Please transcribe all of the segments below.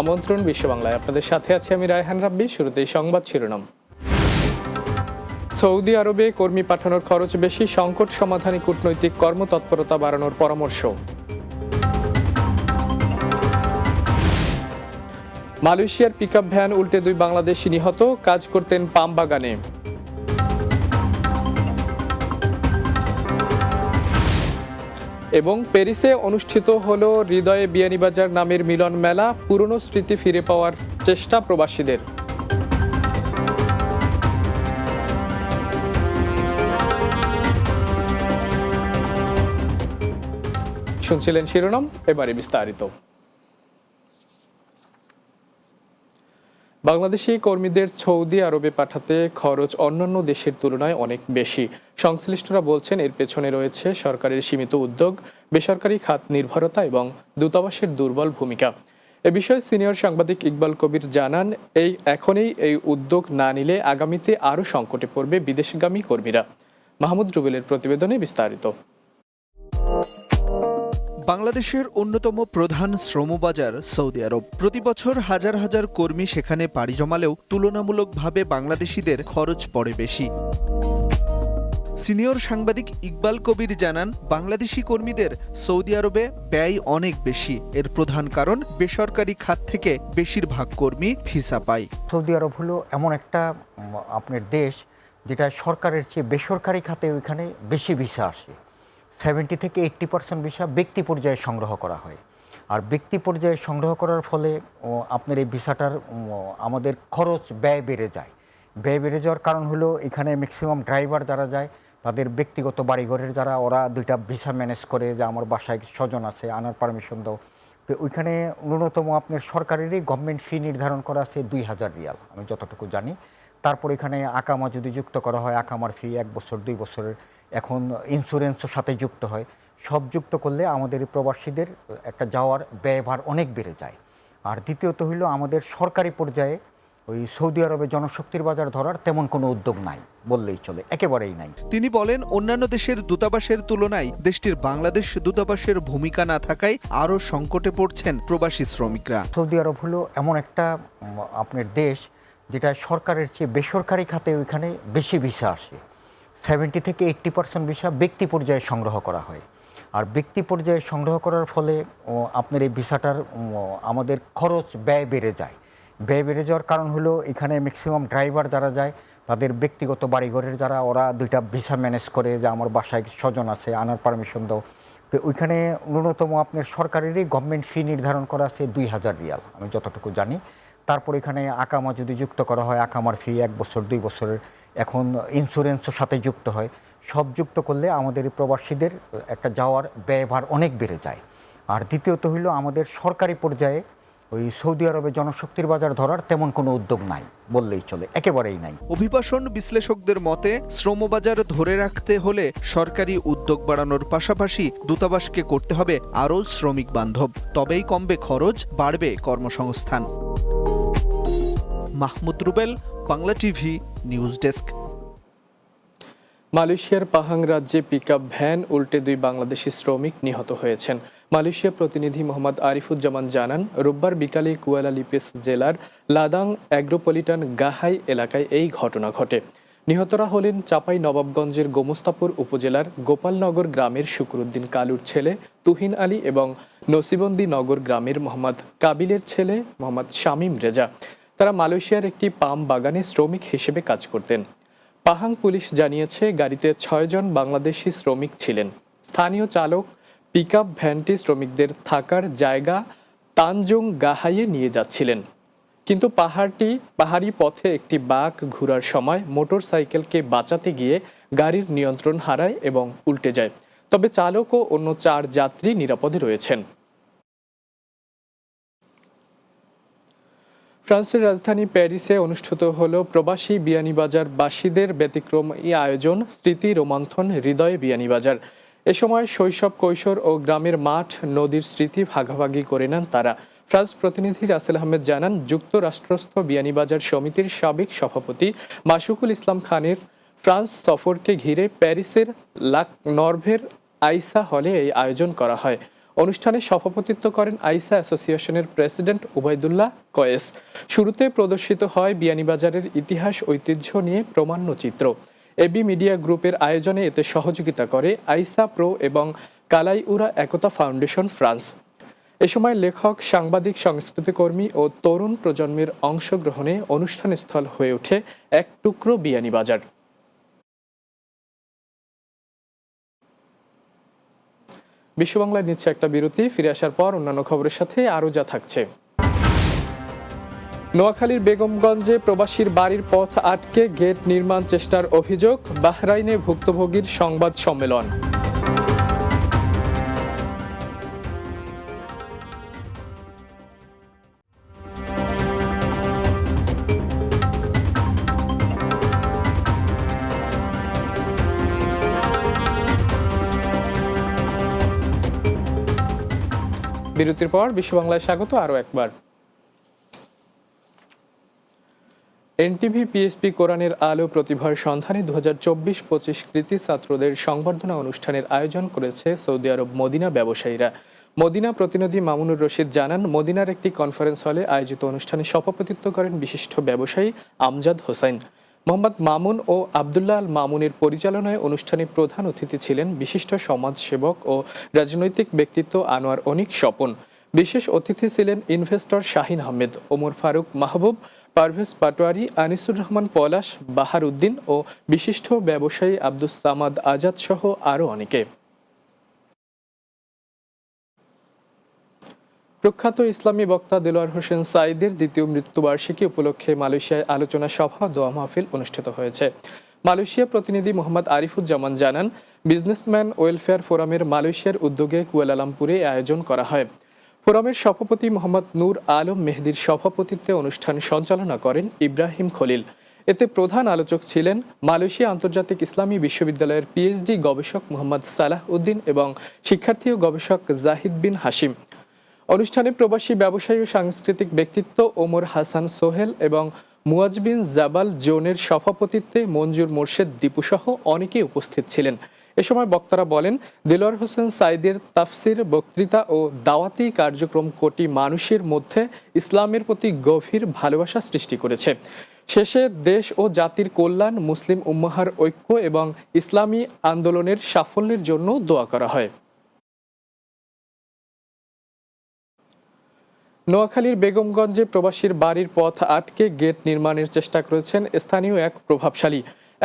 আমন্ত্রণ বিশ্ব বাংলায় আপনাদের সাথে আছি আমি রায়হান রাব্বি, শুরুতেই সংবাদ শিরোনাম। সৌদি আরবে কর্মী পাঠানোর খরচ বেশি, সংকট সমাধানে কূটনৈতিক কর্মতৎপরতা বাড়ানোর পরামর্শ। মালয়েশিয়ার পিকআপ ভ্যান উল্টে দুই বাংলাদেশি নিহত, কাজ করতেন পাম বাগানে। এবং প্যারিসে অনুষ্ঠিত হল হৃদয়ে বিয়ানীবাজার নামের মিলন মেলা, পুরনো স্মৃতি ফিরে পাওয়ার চেষ্টা প্রবাসীদের। শুনছিলেন শিরোনাম, এবারে বিস্তারিত। বাংলাদেশি কর্মীদের সৌদি আরবে পাঠাতে খরচ অন্যান্য দেশের তুলনায় অনেক বেশি। সংশ্লিষ্টরা বলছেন, এর পেছনে রয়েছে সরকারের সীমিত উদ্যোগ, বেসরকারি খাত নির্ভরতা এবং দূতাবাসের দুর্বল ভূমিকা। এ বিষয়ে সিনিয়র সাংবাদিক ইকবাল কবির জানান, এই এখনই এই উদ্যোগ না নিলে আগামীতে আরও সংকটে পড়বে বিদেশগামী কর্মীরা। মাহমুদ রুবেলের প্রতিবেদনে বিস্তারিত। বাংলাদেশের অন্যতম প্রধান শ্রমবাজার সৌদি আরব। প্রতি বছর হাজার হাজার কর্মী সেখানে পাড়ি জমালেও তুলনামূলকভাবে বাংলাদেশিদের খরচ পড়ে বেশি। সিনিয়র সাংবাদিক ইকবাল কবির জানান, বাংলাদেশি কর্মীদের সৌদি আরবে ব্যয় অনেক বেশি। এর প্রধান কারণ, বেসরকারি খাত থেকে বেশিরভাগ কর্মী ভিসা পায়। সৌদি আরব হলো এমন একটা আপনার দেশ যেটা সরকারের চেয়ে বেসরকারি খাতে ওইখানে বেশি ভিসা আসে। সেভেন্টি থেকে এইট্টি পার্সেন্ট ভিসা ব্যক্তি পর্যায়ে সংগ্রহ করা হয়। আর ব্যক্তি পর্যায়ে সংগ্রহ করার ফলে আপনার এই ভিসাটার আমাদের খরচ ব্যয় বেড়ে যায়। ব্যয় বেড়ে যাওয়ার কারণ হলো, এখানে ম্যাক্সিমাম ড্রাইভার যারা যায়, তাদের ব্যক্তিগত বাড়িঘরের যারা, ওরা দুইটা ভিসা ম্যানেজ করে যে আমার বাসায় স্বজন আছে, আনার পারমিশন দাও। তো ওইখানে ন্যূনতম আপনার সরকারেরই গভর্নমেন্ট ফি নির্ধারণ করা আছে দুই হাজার রিয়াল, আমি যতটুকু জানি। তারপর এখানে আকামা যদি যুক্ত করা হয়, আকামার ফি এক বছর, দুই বছরের। এখন ইন্স্যুরেন্সও সাথে যুক্ত হয়। সব যুক্ত করলে আমাদের প্রবাসীদের একটা যাওয়ার ব্যয়ভার অনেক বেড়ে যায়। আর দ্বিতীয়ত হইল আমাদের সরকারি পর্যায়ে ওই সৌদি আরবে জনশক্তির বাজার ধরার তেমন কোনো উদ্যোগ নাই বললেই চলে একেবারেই নাই। তিনি বলেন অন্যান্য দেশের দূতাবাসের তুলনায় দেশটির বাংলাদেশ দূতাবাসের ভূমিকা না থাকায় আরও সংকটে পড়ছেন প্রবাসী শ্রমিকরা। সৌদি আরব হলো এমন একটা আপনার দেশ যেটা সরকারের চেয়ে বেসরকারি খাতে ওইখানে বেশি ভিসা আসে। সেভেন্টি থেকে এইট্টি পার্সেন্ট ভিসা ব্যক্তি পর্যায়ে সংগ্রহ করা হয়। আর ব্যক্তি পর্যায়ে সংগ্রহ করার ফলে আপনার এই ভিসাটার আমাদের খরচ ব্যয় বেড়ে যায়। ব্যয় বেড়ে যাওয়ার কারণ হলো, এখানে ম্যাক্সিমাম ড্রাইভার যারা যায়, তাদের ব্যক্তিগত বাড়িঘরের যারা, ওরা দুইটা ভিসা ম্যানেজ করে যে আমার বাসায় স্বজন আছে, আনার পারমিশন দাও। তো ওইখানে ন্যূনতম আপনার সরকারেরই গভর্নমেন্ট ফি নির্ধারণ করা আছে দুই হাজার রিয়াল, আমি যতটুকু জানি। তারপর এখানে আকামা যদি যুক্ত করা হয়, আকামার ফি এক বছর, দুই বছরের। এখন ইন্স্যুরেন্সও সাথে যুক্ত হয়। সব যুক্ত করলে আমাদের প্রবাসীদের একটা যাওয়ার ব্যয়ভার অনেক বেড়ে যায়। আর দ্বিতীয়ত হইল আমাদের সরকারি পর্যায়ে ওই সৌদি আরবে জনশক্তির বাজার ধরার তেমন কোনো উদ্যোগ নাই, বললেই চলে, একেবারেই নাই। অভিবাসন বিশ্লেষকদের মতে, শ্রমবাজার ধরে রাখতে হলে সরকারি উদ্যোগ বাড়ানোর পাশাপাশি দূতাবাসকে করতে হবে আরও শ্রমিক বান্ধব। তবেই কমবে খরচ, বাড়বে কর্মসংস্থান। Mahmud Rubel Bangla TV news desk. মালয়েশিয়ার পাহাং রাজ্যে পিকআপ ভ্যান উল্টে দুই বাংলাদেশি শ্রমিক নিহত হয়েছেন। মালয়েশিয়া প্রতিনিধি মোহাম্মদ আরিফুজ্জামান জানান, রোববার বিকালে কুয়ালালিপিস জেলার লাদাং অ্যাগ্রোপলিটন গাহাই এলাকায় এই ঘটনা ঘটে। নিহতরা হলেন চাপাই নবাবগঞ্জের গোমস্তাপুর উপজেলার গোপালনগর গ্রামের শুকরুদ্দিন কালুর ছেলে তুহিন আলী এবং নসিবন্দি নগর গ্রামের মোহাম্মদ কাবিলের ছেলে মোহাম্মদ শামীম রেজা। তারা মালয়েশিয়ার একটি পাম বাগানে শ্রমিক হিসেবে কাজ করতেন। পাহাং পুলিশ জানিয়েছে, গাড়িতে ছয়জন বাংলাদেশি শ্রমিক ছিলেন। স্থানীয় চালক পিকআপ ভ্যানটি শ্রমিকদের থাকার জায়গা তানজং গাহাইয়ে নিয়ে যাচ্ছিলেন। কিন্তু পাহাড়টি, পাহাড়ি পথে একটি বাঘ ঘোরার সময় মোটর সাইকেলকে বাঁচাতে গিয়ে গাড়ির নিয়ন্ত্রণ হারায় এবং উল্টে যায়। তবে চালক ও অন্য চার যাত্রী নিরাপদে রয়েছেন। ফ্রান্সের রাজধানী প্যারিসে অনুষ্ঠিত হল প্রবাসী বিয়ানীবাজার বাসীদের ব্যতিক্রমী আয়োজন, স্মৃতি রোমান্থন, হৃদয় বিয়ানীবাজার। এ সময় শৈশব, কৈশোর ও গ্রামের মাঠ, নদীর স্মৃতি ভাগাভাগি করে নেন তারা। ফ্রান্স প্রতিনিধি রাসেল আহমেদ জানান, যুক্তরাষ্ট্রস্থ বিয়ানীবাজার সমিতির সাবেক সভাপতি মাসুকুল ইসলাম খানের ফ্রান্স সফরকে ঘিরে প্যারিসের লাক নর্ভের আইসা হলে এই আয়োজন করা হয়। অনুষ্ঠানে সভাপতিত্ব করেন আইসা অ্যাসোসিয়েশনের প্রেসিডেন্ট উবাইদুল্লাহ কয়েস। শুরুতে প্রদর্শিত হয় বিয়ানীবাজারের ইতিহাস, ঐতিহ্য নিয়ে প্রমাণ্য চিত্র এবি মিডিয়া গ্রুপের আয়োজনে এতে সহযোগিতা করে আইসা প্রো এবং কালাইউরা একতা ফাউন্ডেশন ফ্রান্স। এ সময় লেখক, সাংবাদিক সংস্কৃতিকর্মী ও তরুণ প্রজন্মের অংশগ্রহণে অনুষ্ঠানস্থল হয়ে ওঠে এক টুকরো বিয়ানীবাজার। বিশ্ববাংলায় নিচ্ছে একটা বিরতি, ফিরে আসার পর অন্যান্য খবরের সাথে আরও যা থাকছে। নোয়াখালীর বেগমগঞ্জে প্রবাসীর বাড়ির পথ আটকে গেট নির্মাণ চেষ্টার অভিযোগ, বাহরাইনে ভুক্তভোগীর সংবাদ সম্মেলন। বিরতির পর বিশ্ব বাংলায় স্বাগত আরও একবার। এনটিভি, পিএসপি, কোরআনের আলো প্রতিভার সন্ধানে দু হাজার চব্বিশ পঁচিশ কৃতি ছাত্রদের সংবর্ধনা অনুষ্ঠানের আয়োজন করেছে সৌদি আরব মদিনা ব্যবসায়ীরা। মদিনা প্রতিনিধি মামুনুর রশিদ জানান, মদিনার একটি কনফারেন্স হলে আয়োজিত অনুষ্ঠানে সভাপতিত্ব করেন বিশিষ্ট ব্যবসায়ী আমজাদ হোসাইন মোহাম্মদ মামুন ও আবদুল্লাহ আল মামুনের পরিচালনায় অনুষ্ঠানে প্রধান অতিথি ছিলেন বিশিষ্ট সমাজসেবক ও রাজনৈতিক ব্যক্তিত্ব আনোয়ার অনিক স্বপন। বিশেষ অতিথি ছিলেন ইনভেস্টর শাহিন আহমেদ, ওমর ফারুক মাহবুব, পারভেজ পাটোয়ারি, আনিসুর রহমান পলাশ বাহার উদ্দিন ও বিশিষ্ট ব্যবসায়ী আব্দুস সামাদ আজাদ সহ আরও অনেকে। প্রখ্যাত ইসলামী বক্তা দেলোয়ার হোসেন সাইদের দ্বিতীয় মৃত্যুবার্ষিকী উপলক্ষে মালয়েশিয়ায় আলোচনা সভা, দোয়া মাহফিল অনুষ্ঠিত হয়েছে। মালয়েশিয়া প্রতিনিধি মোহাম্মদ আরিফুজ্জামান জানান, বিজনেসম্যান ওয়েলফেয়ার ফোরামের মালয়েশিয়ার উদ্যোগে কুয়ালালামপুরে আয়োজন করা হয়। ফোরামের সভাপতি মোহাম্মদ নূর আলম মেহেদির সভাপতিত্বে অনুষ্ঠান সঞ্চালনা করেন ইব্রাহিম খলিল। এতে প্রধান আলোচক ছিলেন মালয়েশিয়া আন্তর্জাতিক ইসলামী বিশ্ববিদ্যালয়ের পিএইচডি গবেষক মোহাম্মদ সালাহ উদ্দিন এবং শিক্ষার্থী ও গবেষক জাহিদ বিন হাসিম অনুষ্ঠানে প্রবাসী ব্যবসায়ী ও সাংস্কৃতিক ব্যক্তিত্ব ওমর হাসান সোহেল এবং মুয়াজ বিন জাবাল জোনের সভাপতিত্বে মঞ্জুর মোর্শেদ দীপুসহ অনেকেই উপস্থিত ছিলেন। এ সময় বক্তারা বলেন দিলওয়ার হোসেন সাইদের তাফসির, বক্তৃতা ও দাওয়াতি কার্যক্রম কোটি মানুষের মধ্যে ইসলামের প্রতি গভীর ভালোবাসা সৃষ্টি করেছে। শেষে দেশ ও জাতির কল্যাণ, মুসলিম উম্মাহার ঐক্য এবং ইসলামী আন্দোলনের সাফল্যের জন্য দোয়া করা হয়। নোয়াখালীর বেগমগঞ্জে প্রবাসীর বাড়ির পথ আটকে গেট নির্মাণের চেষ্টা করেছেন স্থানীয় এক প্রভাবশালী।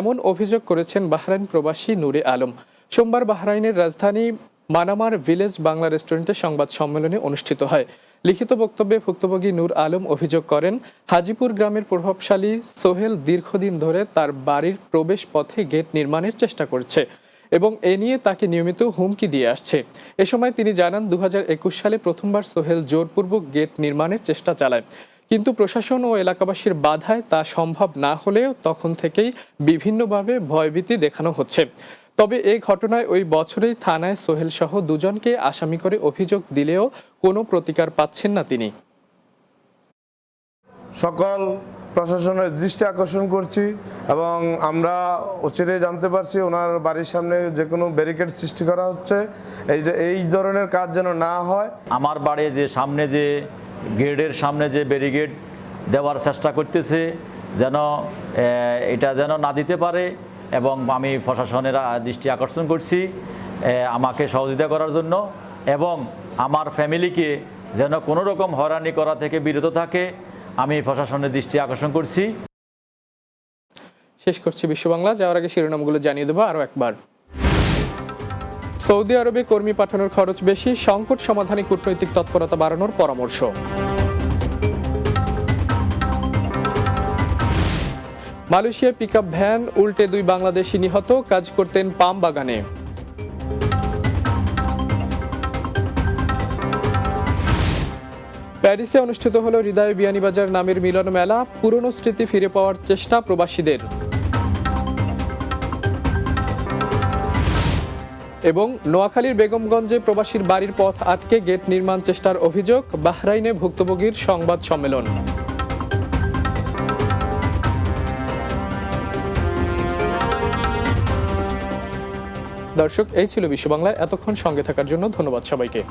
এমন অভিযোগ করেছেন বাহরাইন প্রবাসী নূরে আলম। সোমবার বাহরাইনের রাজধানী মানামার ভিলেজ বাংলা রেস্টুরেন্টে সংবাদ সম্মেলনে অনুষ্ঠিত হয়। লিখিত বক্তব্যে ভুক্তভোগী নূর আলম অভিযোগ করেন, হাজিপুর গ্রামের প্রভাবশালী সোহেল দীর্ঘদিন ধরে তার বাড়ির প্রবেশ পথে গেট নির্মাণের চেষ্টা করছে। এবং এ নিয়ে তাকে নিয়মিত হুমকি দিয়ে আসছে। এ সময় তিনি জানান দু হাজার একুশ সালে প্রথমবার সোহেল জোরপূর্বক গেট নির্মাণের চেষ্টা চালায়। কিন্তু প্রশাসন ও এলাকাবাসীর বাধায় তা সম্ভব না হলেও তখন থেকেই বিভিন্নভাবে ভয়ভীতি দেখানো হচ্ছে। তবে এই ঘটনায় ওই বছরেই থানায় সোহেল সহ দুজনকে আসামি করে অভিযোগ দিলেও কোনো প্রতিকার পাচ্ছেন না তিনি। সকল প্রশাসনের দৃষ্টি আকর্ষণ করছি এবং আমরা অচিরে জানতে পারছি ওনার বাড়ির সামনে যে কোনো ব্যারিকেড সৃষ্টি করা হচ্ছে। এই যে, এই ধরনের কাজ যেন না হয়। আমার বাড়ি যে সামনে যে গেটের সামনে যে ব্যারিকেড দেওয়ার চেষ্টা করতেছে, যেন এটা যেন না দিতে পারে এবং আমি প্রশাসনের দৃষ্টি আকর্ষণ করছি আমাকে সহযোগিতা করার জন্য এবং আমার ফ্যামিলিকে যেন কোনো রকম হয়রানি করা থেকে বিরত থাকে আমি প্রশাসনের দৃষ্টি আকর্ষণ করছি। শেষ করছি বিশ্ব বাংলা যাওয়ার আগে শিরোনামগুলো জানিয়ে দেবো আরও একবার। সৌদি আরবে কর্মী পাঠানোর খরচ বেশি, সংকট সমাধানে কূটনৈতিক তৎপরতা বাড়ানোর পরামর্শ। মালয়েশিয়া পিকআপ ভ্যান উল্টে দুই বাংলাদেশি নিহত, কাজ করতেন পাম বাগানে। প্যারিসে অনুষ্ঠিত হল হৃদয় বিয়ানীবাজার নামের মিলন মেলা। পুরনো স্মৃতি ফিরে পাওয়ার চেষ্টা প্রবাসীদের। এবং নোয়াখালীর বেগমগঞ্জে প্রবাসীর বাড়ির পথ আটকে গেট নির্মাণ চেষ্টার অভিযোগ, বাহরাইনে ভুক্তভোগীর সংবাদ সম্মেলন। দর্শক, এই ছিল বিশ্ব বাংলায় এতক্ষণ সঙ্গে থাকার জন্য ধন্যবাদ সবাইকে।